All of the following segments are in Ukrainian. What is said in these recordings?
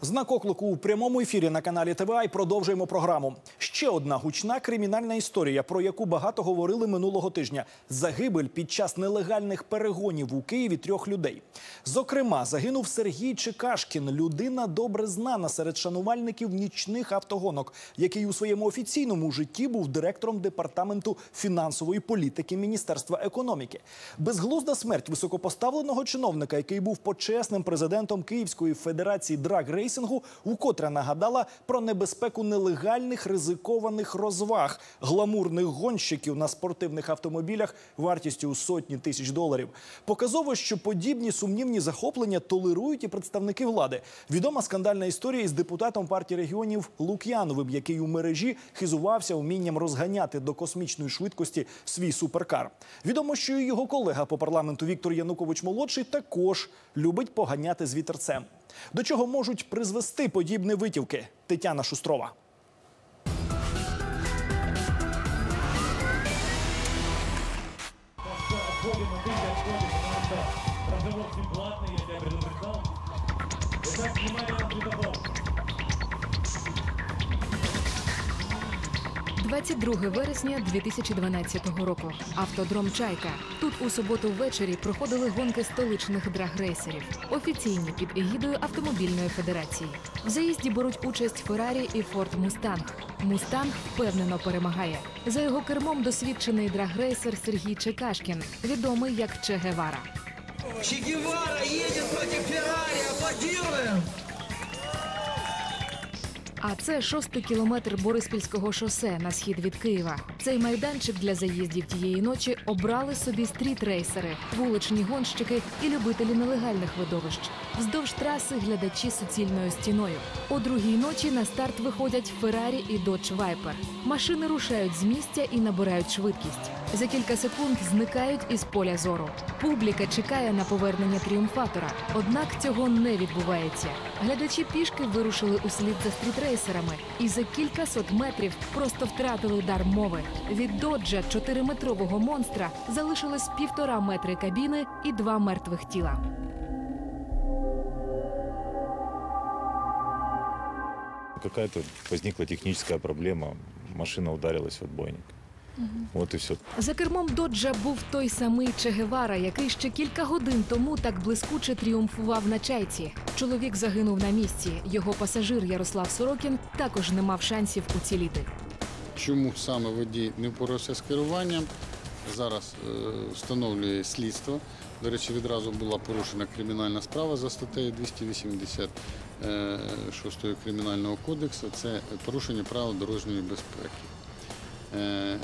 Знак оклику у прямому ефірі на каналі ТВА і продовжуємо програму. Ще одна гучна кримінальна історія, про яку багато говорили минулого тижня. Загибель під час нелегальних перегонів у Києві трьох людей. Зокрема, загинув Сергій Чекашкін, людина добре знана серед шанувальників нічних автогонок, який у своєму офіційному житті був директором департаменту фінансової політики Міністерства економіки. Безглузда смерть високопоставленого чиновника, який був почесним президентом Київської федерації драг-рейсингу, укотре нагадала про небезпеку нелегальних ризикованих розваг гламурних гонщиків на спортивних автомобілях вартістю у сотні тисяч доларів. Показово, що подібні сумнівні захоплення толерують і представники влади. Відома скандальна історія із депутатом партії регіонів Лук'яновим, який у мережі хизувався умінням розганяти до космічної швидкості свій суперкар. Відомо, що його колега по парламенту Віктор Янукович молодший також любить поганяти з вітерцем. До чого можуть призвести подібні витівки? Тетяна Шустрова. Разговор всем платный, я тебя предупреждал. Итак, внимание на 22 вересня 2012 року. Автодром Чайка. Тут у суботу ввечері проходили гонки столичних драгрейсерів, офіційні під егідою автомобільної федерації. В заїзді беруть участь Феррарі і Форд Мустанг. Мустанг впевнено перемагає. За його кермом досвідчений драгрейсер Сергій Чекашкін, відомий як Че Гевара. Че Гевара едет против Феррари, аплодируем! А це шостий кілометр Бориспільського шосе на схід від Києва. Цей майданчик для заїздів тієї ночі обрали собі стріт-рейсери, вуличні гонщики і любителі нелегальних видовищ. Вздовж траси глядачі суцільною стіною. О другій ночі на старт виходять Феррарі і Dodge Viper. Машини рушають з місця і набирають швидкість. За кілька секунд зникають із поля зору. Публіка чекає на повернення тріумфатора. Однак цього не відбувається. Глядачі пішки вирушили услід за стрітрейсерами і за кілька сот метрів просто втратили дар мови. Від доджа чотириметрового монстра залишилось півтора метри кабіни і два мертвих тіла. Какая-то возникла техническая проблема, машина ударилась в отбойник. Вот и все. За кермом доджа був той самий Че Гевара, який ще кілька годин тому так блискуче тріумфував на чайці. Чоловік загинув на місці. Його пасажир Ярослав Сорокін також не мав шансів уціліти. Чому саме водій не впорався з керуванням? Зараз е, встановлює слідство. До речі, відразу була порушена кримінальна справа за статтею 286 Кримінального кодексу. Це порушення правил дорожньої безпеки. Е,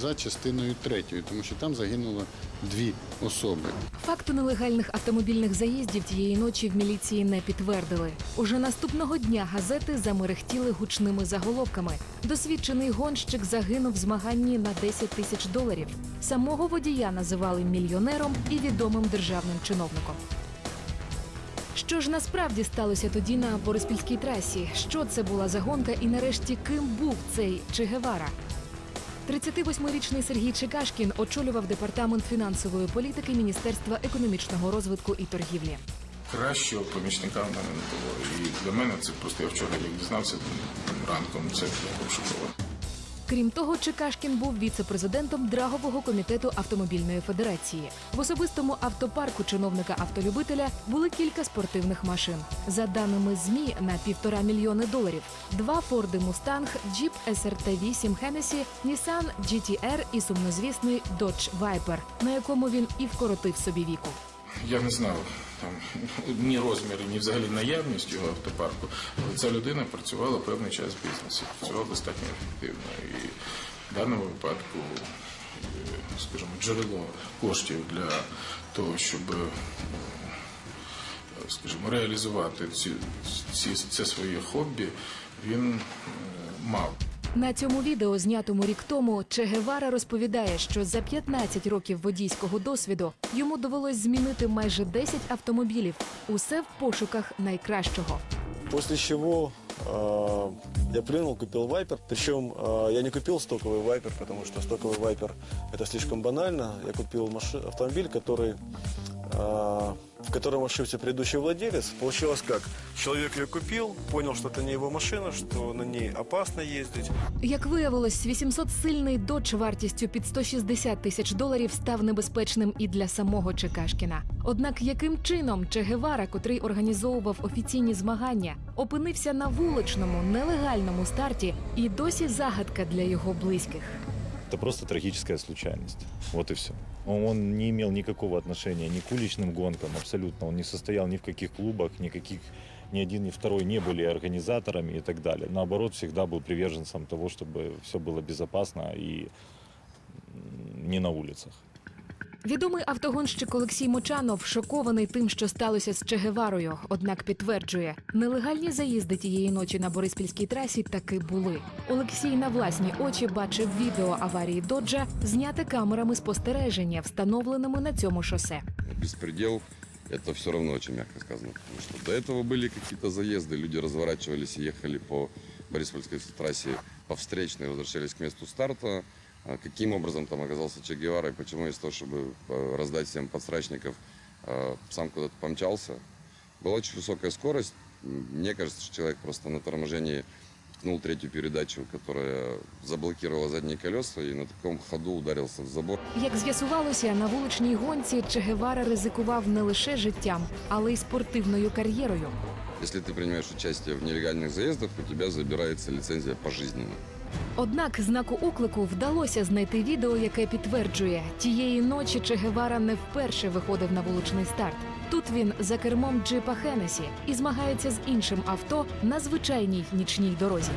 За частиною третьою, тому що там загинуло дві особи. Факту нелегальних автомобільних заїздів тієї ночі в міліції не підтвердили. Уже наступного дня газети замерехтіли гучними заголовками. Досвідчений гонщик загинув в змаганні на 10 тисяч доларів. Самого водія називали мільйонером і відомим державним чиновником. Що ж насправді сталося тоді на Бориспільській трасі? Що це була за гонка і нарешті ким був цей Че Гевара? 38-річний Сергій Чекашкін очолював департамент фінансової політики Міністерства економічного розвитку і торгівлі. Кращого помічника в мене не було. І для мене це просто я вчора як дізнався ранком, це шоково. Крім того, Чекашкін був віце-президентом Драгового комітету автомобільної федерації. В особистому автопарку чиновника автолюбителя були кілька спортивних машин. За даними змі, на півтора мільйони доларів: два Форди Мустанг, Джіп SRT 8 Hennessy, Nissan GTR і сумнозвісний Dodge Viper, на якому він і вкоротив собі віку. Я не знав там ні розміри, ні взагалі наявність його автопарку. Але ця людина працювала певний час в бізнесі, працювала достатньо ефективно. І в даному випадку, е, скажімо, джерело коштів для того, щоб е, скажімо, реалізувати ці, ці, це своє хобі, він е, мав. На цьому відео, знятому рік тому, Че Гевара розповідає, що за 15 років водійського досвіду йому довелось змінити майже 10 автомобілів. Усе в пошуках найкращого. После чего э, я плюнул, купил Вайпер. Причем э, я не купил стоковый Вайпер, потому что стоковый Вайпер это слишком банально. Я купил маши- автомобиль, который э, в котором ошибся предыдущий владелец. Получилось как? Человек ее купил, понял, что это не его машина, что на ней опасно ездить. Як виявилось, 800-сильний додж вартістю під 160 тисяч доларів став небезпечним і для самого Чекашкіна. Однак яким чином Че Гевара, котрий організовував офіційні змагання, опинився на вуличному нелегальному старті, і досі загадка для його близьких. Это просто трагическая случайность. Вот и все. Он, не имел никакого отношения ни к уличным гонкам, абсолютно. Он не состоял ни в каких клубах, никаких ни один, ни второй не были организаторами и так далее. Наоборот, всегда был приверженцем того, чтобы все было безопасно и не на улицах. Відомий автогонщик Олексій Мочанов шокований тим, що сталося з Чегеварою, однак підтверджує, нелегальні заїзди тієї ночі на Бориспільській трасі таки були. Олексій на власні очі бачив відео аварії доджа, зняте камерами спостереження, встановленими на цьому шосе. беспредел, это все равно очень мягко сказано. Потому что до этого были какие-то заезды, люди разворачивались и ехали по Бориспольской трассе по встречной, возвращались к месту старта. А Каким образом там оказался Че Гевара и почему из того, чтобы э, раздать всем подстрачников, э, сам куда-то помчался. Была очень высокая скорость. М, Мне кажется, что человек просто на торможении ткнул третью передачу, которая заблокировала задние колеса и на таком ходу ударился в забор. Як з'ясувалося, на вуличній гонці Чегевара ризикував не лише життям, але й спортивною кар'єрою. Если ты принимаешь участие в нелегальных заездах, у тебя забирается лицензия пожизненно. Однак знаку оклику вдалося знайти відео, яке підтверджує, тієї ночі Че Гевара не вперше виходив на вуличний старт. Тут він за кермом джипа Хенесі і змагається з іншим авто на звичайній нічній дорозі.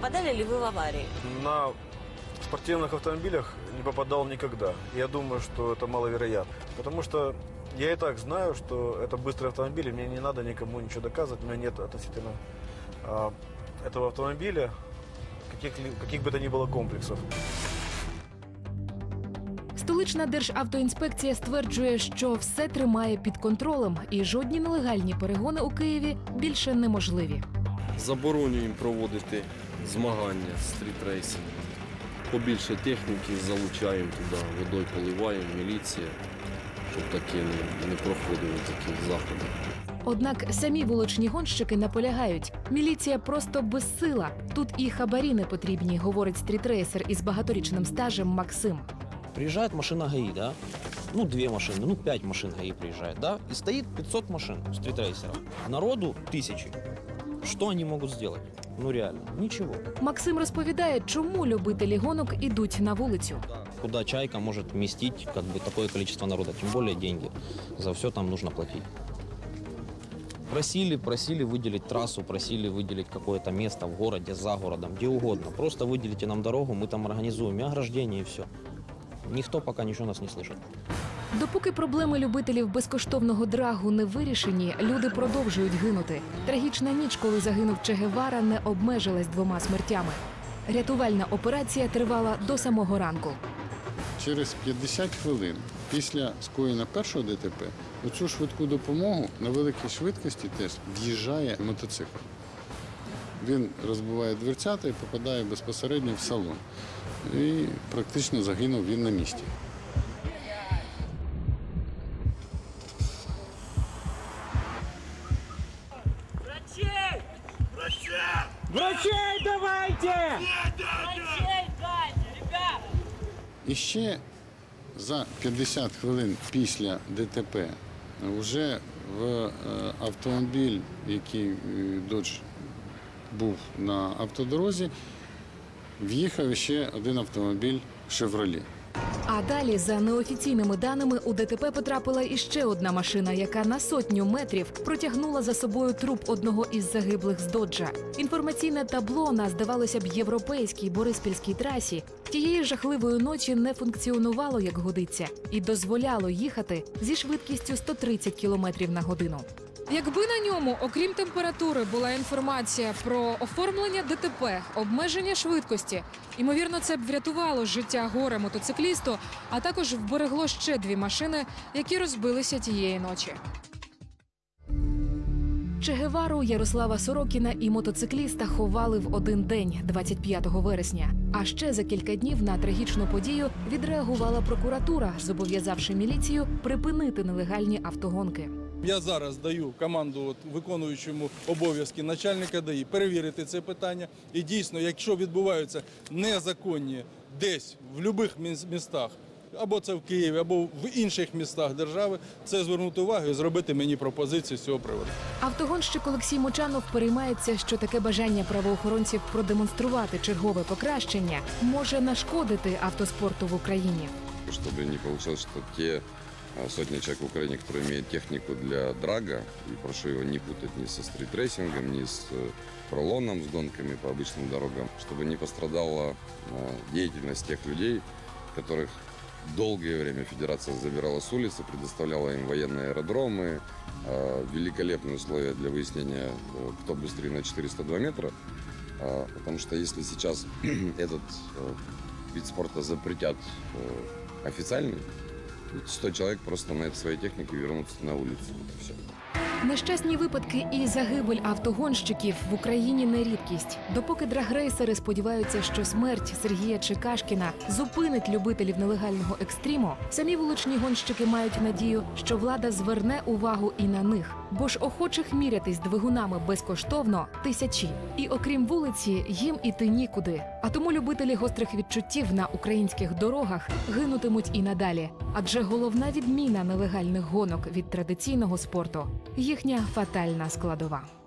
Попадали ли вы в аварии? На спортивных автомобилях не попадал никогда. Я думаю, что это маловероятно. Потому что я и так знаю, что это быстрый автомобиль, и мне не надо никому ничего доказывать. У меня нет относительно а, этого автомобиля каких, каких бы то ни было комплексов. Столична державтоінспекція стверджує, що все тримає під контролем, і жодні нелегальні перегони у Києві більше неможливі. Заборонюємо проводити змагання стрітрейсингу. Побільше техніки залучаємо туди, водою поливаємо, міліція, щоб таке не, не проходило такі заходи. Однак самі вуличні гонщики наполягають, міліція просто безсила. Тут і хабарі не потрібні, говорить стрітрейсер із багаторічним стажем Максим. Приезжает машина ГАИ, да? Ну, две машины, ну, пять машин ГАИ приезжает, да? И стоит 500 машин стритрейсеров. Народу тысячи. Что они могут сделать? Ну, реально, ничего. Максим розповідає, чому любителі гонок ідуть на вулицю. Куда чайка может вместить как бы такое количество народа, тем более деньги. За все там нужно платить. Просили, просили выделить трассу, просили выделить какое-то место в городе, за городом, где угодно. Просто выделите нам дорогу, мы там организуем и ограждение, и все. Никто пока ничего нас не слышит. Допоки проблеми любителів безкоштовного драгу не вирішені, люди продовжують гинути. Трагічна ніч, коли загинув Че Гевара, не обмежилась двома смертями. Рятувальна операція тривала до самого ранку. Через 50 хвилин після скоєння першого ДТП у цю швидку допомогу на великій швидкості теж в'їжджає мотоцикл. Він розбиває дверцята і попадає безпосередньо в салон. І практично загинув він на місці. Врачей давайте! І ще за 50 хвилин після ДТП вже в е, автомобіль, який е, Додж був на автодорозі, в'їхав ще один автомобіль Шевролі. А далі, за неофіційними даними, у ДТП потрапила іще одна машина, яка на сотню метрів протягнула за собою труп одного із загиблих з доджа. Інформаційне табло на здавалося б європейській бориспільській трасі тієї жахливої ночі не функціонувало як годиться і дозволяло їхати зі швидкістю 130 км на годину. Якби на ньому, окрім температури, була інформація про оформлення ДТП, обмеження швидкості, ймовірно, це б врятувало життя горе мотоциклісту, а також вберегло ще дві машини, які розбилися тієї ночі. Че Гевару, Ярослава Сорокіна і мотоцикліста ховали в один день, 25 вересня. А ще за кілька днів на трагічну подію відреагувала прокуратура, зобов'язавши міліцію припинити нелегальні автогонки. Я зараз даю команду от, виконуючому обов'язки начальника ДАІ перевірити це питання. І дійсно, якщо відбуваються незаконні десь в будь-яких містах, або це в Києві, або в інших містах держави, це звернути увагу і зробити мені пропозицію з цього приводу. Автогонщик Олексій Мочанов переймається, що таке бажання правоохоронців продемонструвати чергове покращення може нашкодити автоспорту в Україні. Чтобы не получилось, что те а, сотни человек в Украине, которые имеют технику для драга, и прошу его не путать ни со стритрейсингом, ни с э, пролоном, с гонками по обычным дорогам, чтобы не пострадала а, деятельность тех людей, которых долгое время Федерация забирала с улицы, предоставляла им военные аэродромы, а, великолепные условия для выяснения, э, кто быстрее на 402 метра. А, Потому что если сейчас этот э, вид спорта запретят э, официально, 100 человек просто на этой своей технике вернутся на улицу. Вот и все. Нещасні випадки і загибель автогонщиків в Україні не рідкість. Допоки драгрейсери сподіваються, що смерть Сергія Чекашкіна зупинить любителів нелегального екстриму, самі вуличні гонщики мають надію, що влада зверне увагу і на них, бо ж охочих мірятись двигунами безкоштовно тисячі. І окрім вулиці, їм іти нікуди. А тому любителі гострих відчуттів на українських дорогах гинутимуть і надалі. Адже головна відміна нелегальних гонок від традиційного спорту їхня фатальна складова.